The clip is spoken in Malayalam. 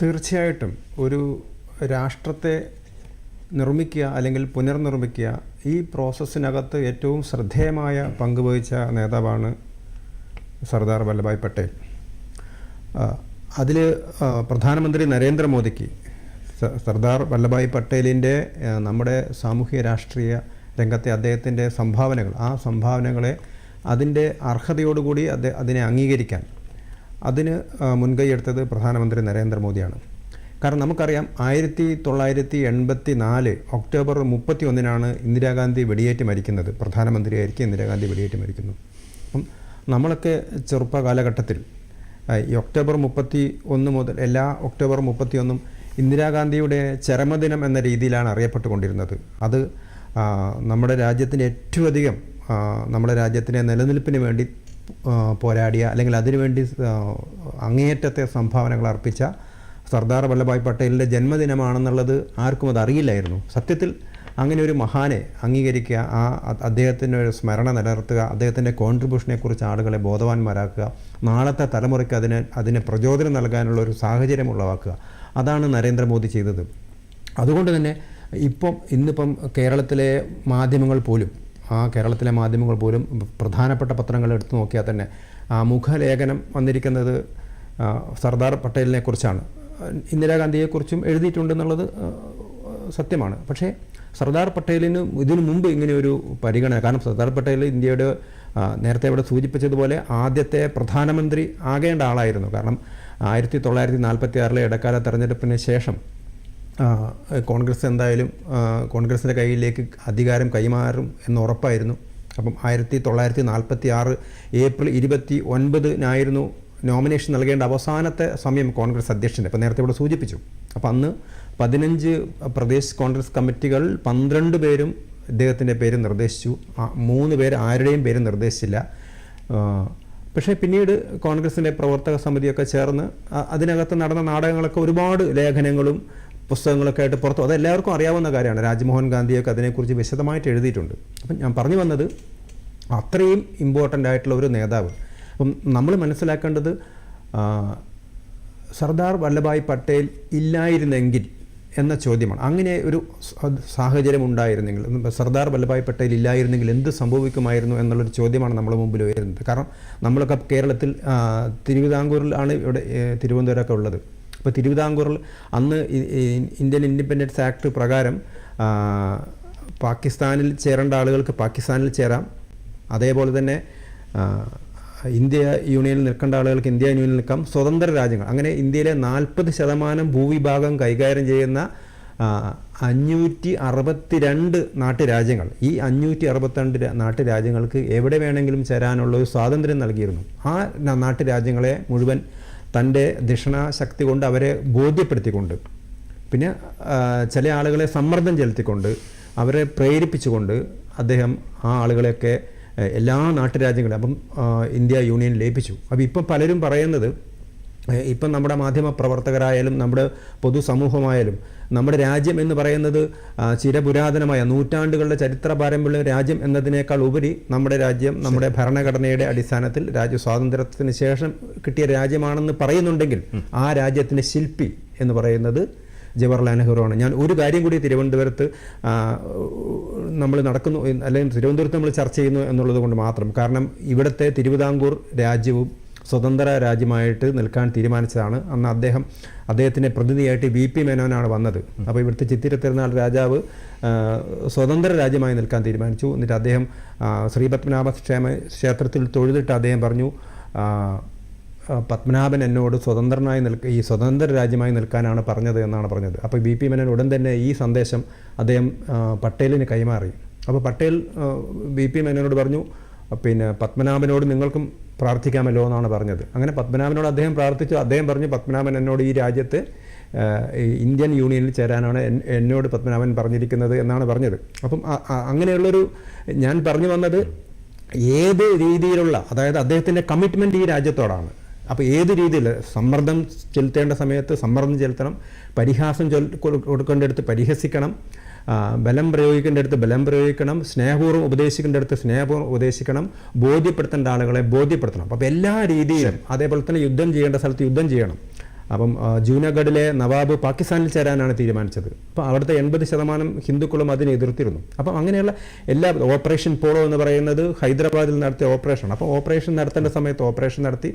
തീർച്ചയായിട്ടും ഒരു രാഷ്ട്രത്തെ നിർമ്മിക്കുക അല്ലെങ്കിൽ പുനർനിർമ്മിക്കുക ഈ പ്രോസസ്സിനകത്ത് ഏറ്റവും ശ്രദ്ധേയമായ പങ്കുവഹിച്ച നേതാവാണ് സർദാർ വല്ലഭായ് പട്ടേൽ. അതിൽ പ്രധാനമന്ത്രി നരേന്ദ്രമോദിക്ക് സർദാർ വല്ലഭായ് പട്ടേലിന്റെ നമ്മുടെ സാമൂഹ്യ രാഷ്ട്രീയ രംഗത്തെ അദ്ദേഹത്തിന്റെ സംഭാവനകൾ ആ സംഭാവനകളെ അതിന്റെ അർഹതയോടുകൂടി അദ്ദേഹം അതിനെ അംഗീകരിക്കാൻ അതിന് മുൻകൈയെടുത്തത് പ്രധാനമന്ത്രി നരേന്ദ്രമോദിയാണ്. കാരണം നമുക്കറിയാം ആയിരത്തി തൊള്ളായിരത്തി എൺപത്തി നാല് ഒക്ടോബർ മുപ്പത്തി ഒന്നിനാണ് ഇന്ദിരാഗാന്ധി വെടിയേറ്റ് മരിക്കുന്നത്. പ്രധാനമന്ത്രിയായിരിക്കും ഇന്ദിരാഗാന്ധി വെടിയേറ്റ് മരിക്കുന്നു. അപ്പം നമ്മളൊക്കെ ചെറുപ്പകാലഘട്ടത്തിൽ ഈ ഒക്ടോബർ മുപ്പത്തി ഒന്ന് മുതൽ എല്ലാ ഒക്ടോബർ മുപ്പത്തി ഒന്നും ഇന്ദിരാഗാന്ധിയുടെ ചരമദിനം എന്ന രീതിയിലാണ് അറിയപ്പെട്ടുകൊണ്ടിരുന്നത്. അത് നമ്മുടെ രാജ്യത്തിന് ഏറ്റവും അധികം നമ്മുടെ രാജ്യത്തിന്റെ നിലനിൽപ്പിന് വേണ്ടി പോരാടിയ അല്ലെങ്കിൽ അതിനുവേണ്ടി അങ്ങേയറ്റത്തെ സംഭാവനകൾ അർപ്പിച്ച സർദാർ വല്ലഭായ് പട്ടേലിന്റെ ജന്മദിനമാണെന്നുള്ളത് ആർക്കും അത് അറിയില്ലായിരുന്നു. സത്യത്തിൽ അങ്ങനെ ഒരു മഹാനെ അംഗീകരിക്കുക ആ അദ്ദേഹത്തിന്റെ ഒരു സ്മരണ നിലനിർത്തുക അദ്ദേഹത്തിന്റെ കോൺട്രിബ്യൂഷനെക്കുറിച്ച് ആളുകളെ ബോധവാന്മാരാക്കുക നാളത്തെ തലമുറയ്ക്ക് അതിന് അതിന് പ്രചോദനം നൽകാനുള്ള ഒരു സാഹചര്യം ഉളവാക്കുക അതാണ് നരേന്ദ്രമോദി ചെയ്തത്. അതുകൊണ്ട് തന്നെ ഇപ്പം ഇന്നിപ്പം കേരളത്തിലെ മാധ്യമങ്ങൾ പോലും ആ കേരളത്തിലെ മാധ്യമങ്ങൾ പോലും പ്രധാനപ്പെട്ട പത്രങ്ങൾ എടുത്തു നോക്കിയാൽ തന്നെ ആ മുഖലേഖനം വന്നിരിക്കുന്നത് സർദാർ പട്ടേലിനെ കുറിച്ചാണ്. ഇന്ദിരാഗാന്ധിയെക്കുറിച്ചും എഴുതിയിട്ടുണ്ടെന്നുള്ളത് സത്യമാണ്. പക്ഷേ സർദാർ പട്ടേലിന് ഇതിനു മുമ്പ് ഇങ്ങനെ ഒരു പരിഗണന കാരണം സർദാർ പട്ടേൽ ഇന്ത്യയുടെ നേരത്തെ ഇവിടെ സൂചിപ്പിച്ചതുപോലെ ആദ്യത്തെ പ്രധാനമന്ത്രി ആകേണ്ട ആളായിരുന്നു. കാരണം ആയിരത്തി തൊള്ളായിരത്തി നാൽപ്പത്തി ആറിലെ ഇടക്കാല തെരഞ്ഞെടുപ്പിന് ശേഷം കോൺഗ്രസ് എന്തായാലും കോൺഗ്രസിന്റെ കയ്യിലേക്ക് അധികാരം കൈമാറും എന്ന് ഉറപ്പായിരുന്നു. അപ്പം ആയിരത്തി തൊള്ളായിരത്തി നാൽപ്പത്തി ആറ് ഏപ്രിൽ ഇരുപത്തി ഒൻപതിനായിരുന്നു നോമിനേഷൻ നൽകേണ്ട അവസാനത്തെ സമയം കോൺഗ്രസ് അധ്യക്ഷന്റെ അപ്പോൾ നേരത്തെ ഇവിടെ സൂചിപ്പിച്ചു. അപ്പോൾ അന്ന് പതിനഞ്ച് പ്രദേശ് കോൺഗ്രസ് കമ്മിറ്റികൾ പന്ത്രണ്ട് പേരും ഇദ്ദേഹത്തിന്റെ പേര് നിർദ്ദേശിച്ചു. മൂന്ന് പേര് ആരുടെയും പേര് നിർദ്ദേശിച്ചില്ല. പക്ഷേ പിന്നീട് കോൺഗ്രസിന്റെ പ്രവർത്തക സമിതിയൊക്കെ ചേർന്ന് അതിനകത്ത് നടന്ന നാടകങ്ങളൊക്കെ ഒരുപാട് ലേഖനങ്ങളും പുസ്തകങ്ങളൊക്കെ ആയിട്ട് പുറത്തു അത് എല്ലാവർക്കും അറിയാവുന്ന കാര്യമാണ്. രാജ്മോഹൻ ഗാന്ധിയൊക്കെ അതിനെക്കുറിച്ച് വിശദമായിട്ട് എഴുതിയിട്ടുണ്ട്. അപ്പം ഞാൻ പറഞ്ഞു വന്നത് അത്രയും ഇമ്പോർട്ടന്റ് ആയിട്ടുള്ള ഒരു നേതാവ്. അപ്പം നമ്മൾ മനസ്സിലാക്കേണ്ടത് സർദാർ വല്ലഭായ് പട്ടേൽ ഇല്ലായിരുന്നെങ്കിൽ എന്ന ചോദ്യമാണ്. അങ്ങനെ ഒരു സാഹചര്യം ഉണ്ടായിരുന്നെങ്കിൽ സർദാർ വല്ലഭായ് പട്ടേൽ ഇല്ലായിരുന്നെങ്കിൽ എന്ത് സംഭവിക്കുമായിരുന്നു എന്നുള്ളൊരു ചോദ്യമാണ് നമ്മുടെ മുമ്പിൽ വരുന്നത് കാരണം നമ്മളൊക്കെ കേരളത്തിൽ തിരുവിതാംകൂറിലാണ് ഇവിടെ തിരുവനന്തപുരമൊക്കെ ഉള്ളത്. അപ്പോൾ തിരുവിതാംകൂറിൽ അന്ന് ഇന്ത്യൻ ഇൻഡിപെൻഡൻസ് ആക്ട് പ്രകാരം പാകിസ്ഥാനിൽ ചേരേണ്ട ആളുകൾക്ക് പാകിസ്ഥാനിൽ ചേരാം. അതേപോലെ തന്നെ ഇന്ത്യ യൂണിയനിൽ നിൽക്കേണ്ട ആളുകൾക്ക് ഇന്ത്യ യൂണിയനിൽ നിൽക്കാം. സ്വതന്ത്ര രാജ്യങ്ങൾ. അങ്ങനെ ഇന്ത്യയിലെ നാൽപ്പത് ശതമാനം ഭൂവിഭാഗം കൈകാര്യം ചെയ്യുന്ന അഞ്ഞൂറ്റി അറുപത്തിരണ്ട് നാട്ടുരാജ്യങ്ങൾ. ഈ അഞ്ഞൂറ്റി അറുപത്തിരണ്ട് നാട്ടുരാജ്യങ്ങൾക്ക് എവിടെ വേണമെങ്കിലും ചേരാനുള്ള ഒരു സ്വാതന്ത്ര്യം നൽകിയിരുന്നു. ആ നാട്ടുരാജ്യങ്ങളെ മുഴുവൻ തന്റെ ദക്ഷിണാശക്തി കൊണ്ട് അവരെ ബോധ്യപ്പെടുത്തിക്കൊണ്ട് പിന്നെ ചില ആളുകളെ സമ്മർദ്ദം ചെലുത്തിക്കൊണ്ട് അവരെ പ്രേരിപ്പിച്ചുകൊണ്ട് അദ്ദേഹം ആ ആളുകളെയൊക്കെ എല്ലാ നാട്ടുരാജ്യങ്ങളും അപ്പം ഇന്ത്യ യൂണിയൻ ലയിപ്പിച്ചു. അപ്പോൾ ഇപ്പം പലരും പറയുന്നത് ഇപ്പം നമ്മുടെ മാധ്യമ പ്രവർത്തകരായാലും നമ്മുടെ പൊതുസമൂഹമായാലും നമ്മുടെ രാജ്യം എന്ന് പറയുന്നത് ചിരപുരാതനമായ നൂറ്റാണ്ടുകളുടെ ചരിത്ര പാരമ്പര്യ രാജ്യം എന്നതിനേക്കാൾ ഉപരി നമ്മുടെ രാജ്യം നമ്മുടെ ഭരണഘടനയുടെ അടിസ്ഥാനത്തിൽ രാജ്യ സ്വാതന്ത്ര്യത്തിന് ശേഷം കിട്ടിയ രാജ്യമാണെന്ന് പറയുന്നുണ്ടെങ്കിൽ ആ രാജ്യത്തിന്റെ ശില്പി എന്ന് പറയുന്നത് ജവഹർലാൽ നെഹ്റു ആണ് ഞാൻ ഒരു കാര്യം കൂടി തിരുവനന്തപുരത്ത് നമ്മൾ നടക്കുന്നു അല്ലെങ്കിൽ തിരുവനന്തപുരത്ത് നമ്മൾ ചർച്ച ചെയ്യുന്നു എന്നുള്ളത് കൊണ്ട് മാത്രം. കാരണം ഇവിടുത്തെ തിരുവിതാംകൂർ രാജ്യവും സ്വതന്ത്ര രാജ്യമായിട്ട് നിൽക്കാൻ തീരുമാനിച്ചതാണ്. അന്ന് അദ്ദേഹം അദ്ദേഹത്തിന്റെ പ്രതിനിധിയായിട്ട് വി പി മേനോനാണ് വന്നത്. അപ്പോൾ ഇവിടുത്തെ ചിത്തിര തിരുനാൾ രാജാവ് സ്വതന്ത്ര രാജ്യമായി നിൽക്കാൻ തീരുമാനിച്ചു. എന്നിട്ട് അദ്ദേഹം ശ്രീപത്മനാഭ ക്ഷേമ ക്ഷേത്രത്തിൽ തൊഴുതിട്ട് അദ്ദേഹം പറഞ്ഞു പത്മനാഭൻ എന്നോട് സ്വതന്ത്രനായി നിൽക്ക ഈ സ്വതന്ത്ര രാജ്യമായി നിൽക്കാനാണ് പറഞ്ഞത് എന്നാണ് പറഞ്ഞത്. അപ്പോൾ വി പി മേനോൻ ഉടൻ തന്നെ ഈ സന്ദേശം അദ്ദേഹം പട്ടേലിന് കൈമാറി. അപ്പോൾ പട്ടേൽ വി പി മേനോനോട് പറഞ്ഞു പിന്നെ പത്മനാഭനോട് നിങ്ങൾക്കും പ്രാർത്ഥിക്കാമല്ലോ എന്നാണ് പറഞ്ഞത്. അങ്ങനെ പത്മനാഭനോട് അദ്ദേഹം പ്രാർത്ഥിച്ചു. അദ്ദേഹം പറഞ്ഞു പത്മനാഭൻ എന്നോട് ഈ രാജ്യത്ത് ഇന്ത്യൻ യൂണിയനിൽ ചേരാനാണ് എന്നോട് പത്മനാഭൻ പറഞ്ഞിരിക്കുന്നത് എന്നാണ് പറഞ്ഞത്. അപ്പം അങ്ങനെയുള്ളൊരു ഞാൻ പറഞ്ഞു വന്നത് ഏത് രീതിയിലുള്ള അതായത് അദ്ദേഹത്തിന്റെ കമ്മിറ്റ്മെന്റ് ഈ രാജ്യത്തോടാണ്. അപ്പോൾ ഏത് രീതിയിൽ സമ്മർദ്ദം ചെലുത്തേണ്ട സമയത്ത് സമ്മർദ്ദം ചെലുത്തണം പരിഹാസം കൊടുക്കേണ്ടടുത്ത് പരിഹസിക്കണം ആ, പ്രയോഗിക്കേണ്ട അടുത്ത് ബലം പ്രയോഗിക്കണം സ്നേഹപൂർവം ഉപദേശിക്കേണ്ട അടുത്ത് സ്നേഹപൂർവം ഉപദേശിക്കണം ബോധ്യപ്പെടുത്തേണ്ട ആളുകളെ ബോധ്യപ്പെടുത്തണം. അപ്പോൾ എല്ലാ രീതിയിലും അതേപോലെ തന്നെ യുദ്ധം ചെയ്യേണ്ട സ്ഥലത്ത് യുദ്ധം ചെയ്യണം. അപ്പം ജൂനഗഡിലെ നവാബ് പാകിസ്ഥാനിൽ ചേരാനാണ് തീരുമാനിച്ചത്. അപ്പോൾ അവിടുത്തെ എൺപത് ശതമാനം ഹിന്ദുക്കളും അതിനെ എതിർത്തിരുന്നു. അപ്പം അങ്ങനെയുള്ള എല്ലാ ഓപ്പറേഷൻ പോളോ എന്ന് പറയുന്നത് ഹൈദരാബാദിൽ നടത്തിയ ഓപ്പറേഷൻ അപ്പോൾ ഓപ്പറേഷൻ നടത്തേണ്ട സമയത്ത് ഓപ്പറേഷൻ നടത്തി